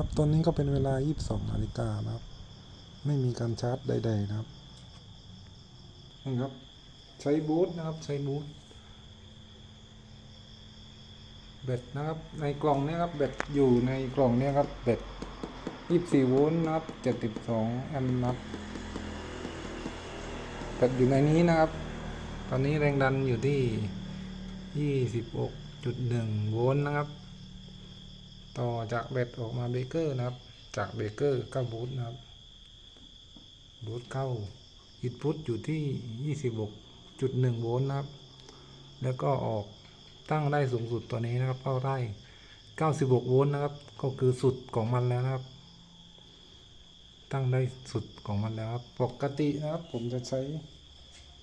ครับ ตอนนี้ก็เป็นเวลา 22นาฬิกานะครับ ไม่มีการชาร์จใด ๆ นะครับนี่ครับ ใช้บูทนะครับ ใช้บูทแบตนะครับ ในกล่องเนี้ครับแบตอยู่ในกล่องเนี้ครับแบต24โวลต์นะครับ 72 แอมป์นะครับแบตอยู่ในนี้นะครับ ตอนนี้แรงดันอยู่ที่ 26.1 โวลต์นะครับ ต่อจากแบตออกมาเบเกอร์นะครับ จากเบเกอร์เข้าบูทนะครับบูทเข้าอินพุตอยู่ที่ 26.1 โวลต์นะครับ แล้วก็ออกตั้งได้สูงสุดตัวนี้นะครับเข้าได้ 96 โวลต์นะครับ ก็คือสุดของมันแล้วนะครับ ตั้งได้สุดของมันแล้วครับ ปกตินะครับผมจะใช้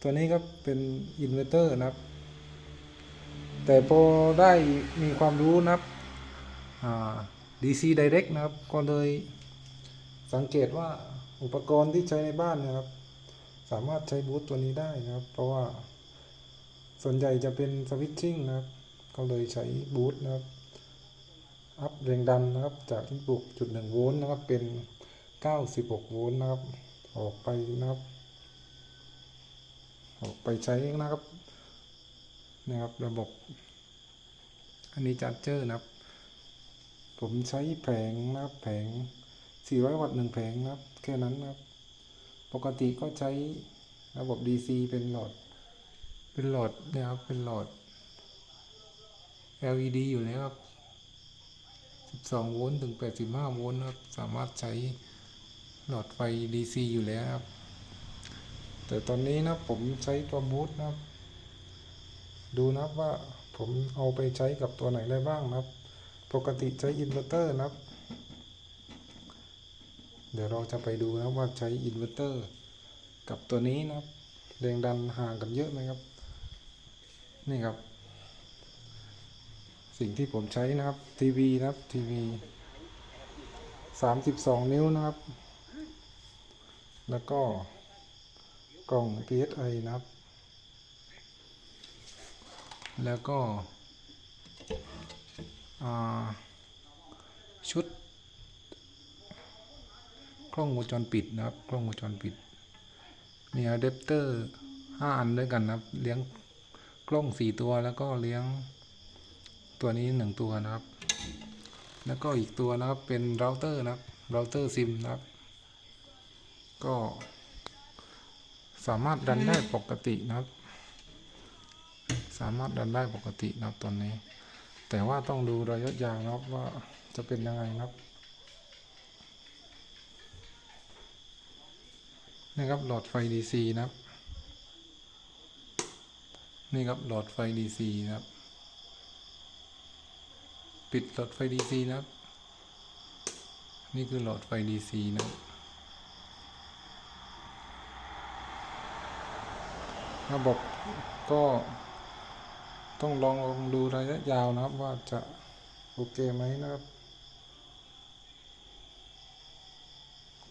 ตัวนี้ก็เป็นอินเวอร์เตอร์นะครับ แต่พอได้มีความรู้นะครับ DC Direct นะครับ ก็เลยสังเกตว่าอุปกรณ์ที่ใช้ในบ้านนะครับ สามารถใช้บูตตัวนี้ได้นะครับ เพราะว่าส่วนใหญ่จะเป็นสวิตชิ่งนะครับ ก็เลยใช้บูตนะครับ อัพแรงดันนะครับ จากที่บุกจุดหนึ่งโวลต์นะครับ เป็น 96 โวลต์นะครับ ออกไปนะครับ ออกไปใช้นะครับนะครับระบบ อันนี้จัดเจอร์นะครับ ผมใช้แผงนะครับแผง 400 วัตต์หนึ่งแผงนะครับ แค่นั้นนะครับ ปกติก็ใช้ระบบ DC เป็นหลอด เป็นหลอดนี่ยครับ เป็นหลอด LED อยู่แล้วครับ 12 โวลต์ถึง 85 โวลต์นะครับ สามารถใช้หลอดไฟ DC อยู่แล้วครับ แต่ตอนนี้นะผมใช้ตัวบูทนะครับ ดูนะครับว่าผมเอาไปใช้กับตัวไหนได้บ้างนะครับ ปกติใช้อินเวอร์เตอร์นะครับ เดี๋ยวเราจะไปดูนะว่าใช้อินเวอร์เตอร์กับตัวนี้นะครับแรงดันห่างกันเยอะไหมครับ นี่ครับ สิ่งที่ผมใช้นะครับทีวีนะครับทีวีสามสิบสองนิ้วนะครับ แล้วก็กล่อง PSI นะครับ แล้วก็ ชุด กล้องวงจรปิดนะครับ กล้องวงจรปิด มีอะแดปเตอร์ห้าอันด้วยกันนะครับ เลี้ยงกล้องสี่ตัวแล้วก็เลี้ยงตัวนี้หนึ่งตัวนะครับ แล้วก็อีกตัวนะครับเป็นเราเตอร์นะครับเราเตอร์ซิมนะครับ ก็ สามารถดันได้ปกตินะครับ สามารถดันได้ปกตินะครับตอนนี้ แต่ว่าต้องดูระยะยาวนะครับว่าจะเป็นยังไงนะครับนี่ครับหลอดไฟ DC นะครับ นี่ครับหลอดไฟ DC นะครับ ปิดหลอดไฟ DC นะครับ นี่คือหลอดไฟ DC นะครับระบบก็ ต้องลองลองดูระยะยาวนะครับว่าจะโอเคไหมนะครับ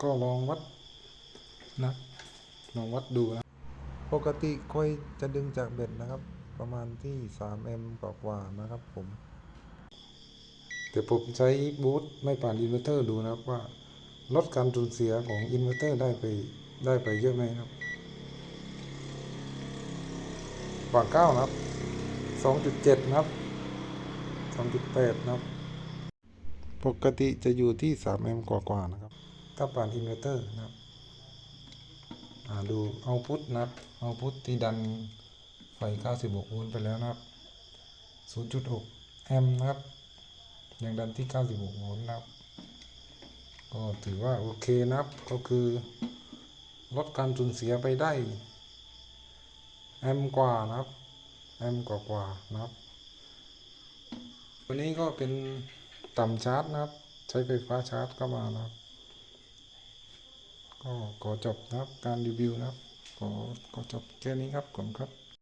ก็ลองวัดนะลองวัดดูนะปกติค่อยจะดึงจากเบ็ดนะครับ ประมาณที่ 3 m กว่าๆนะครับผมแต่ผมใช้บูทไม่ผ่านอินเวอร์เตอร์ดูนะครับว่าลดการสูญเสียของอินเวอร์เตอร์ได้ไปได้ไปเยอะไหมครับกว่าเก้านะครับ สองจุดเจ็ดนะครับสองจุดแปดนะครับ ปกติจะอยู่ที่สามแอมป์กว่าๆนะครับ ถ้าผ่านอินเวอร์เตอร์นะครับอ่าดูเอาพุทนะครับเอาพุทที่ดันไฟ 96 โวลต์ไปแล้วนะครับ 0.6 แอมป์นะครับ ยังดันที่ 96 โวลต์นะครับ ก็ถือว่าโอเคนะครับ ก็คือลดการสูญเสียไปได้ แอมป์กว่านะครับ แอมกว่ากว่าๆนะครับวันนี้ก็เป็นต่ำชาร์จนะครับ ใช้ไฟฟ้าชาร์จเข้ามานะครับ ก็ขอจบนะครับการรีวิวนะครับ ขอขอจบแค่นี้ครับผมครับ